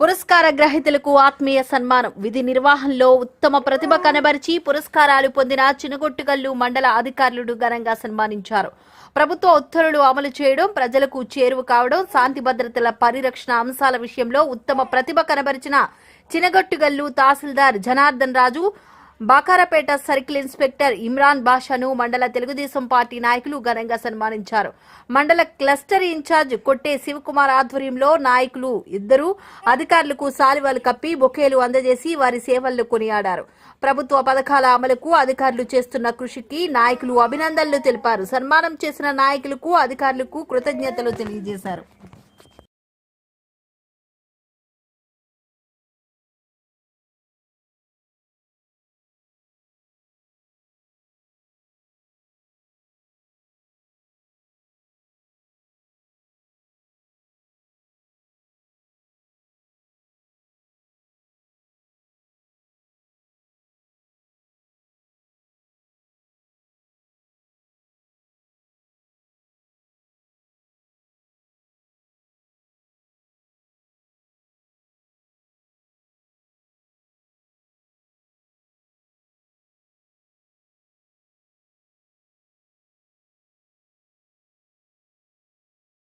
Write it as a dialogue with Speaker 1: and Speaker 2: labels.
Speaker 1: పురస్కార గ్రహీతలకు ఆత్మీయ సన్మానం. విధి నిర్వహణలో ఉత్తమ ప్రతిభ కనబరిచి పురస్కారాలు పొందిన చినగొట్టుగల్లు మండల అధికారులు ఘనంగా సన్మానించారు. ప్రభుత్వ ఉత్తర్వులు అమలు చేయడం ప్రజలకు చేరువ కావడం శాంతి భద్రతల పరిరక్షణ అంశాల విషయంలో ఉత్తమ ప్రతిభ కనబరిచిన చినగొట్టుగల్లు తహసీల్దార్ జనార్దన్ రాజు బాకారపేట సర్కిల్ ఇన్స్పెక్టర్ ఇమ్రాన్ బాషాను మండల తెలుగుదేశం పార్టీ నాయకులు ఘనంగా సన్మానించారు. మండల క్లస్టర్ ఇన్ఛార్జ్ కొట్టే శివకుమార్ ఆధ్వర్యంలో నాయకులు ఇద్దరు అధికారులకు సాలివాలు కప్పి బొకేలు అందజేసి వారి సేవలను కొనియాడారు. ప్రభుత్వ పథకాల అమలుకు అధికారులు చేస్తున్న కృషికి నాయకులు అభినందనలు తెలిపారు. సన్మానం చేసిన నాయకులకు అధికారులకు కృతజ్ఞతలు తెలియజేశారు.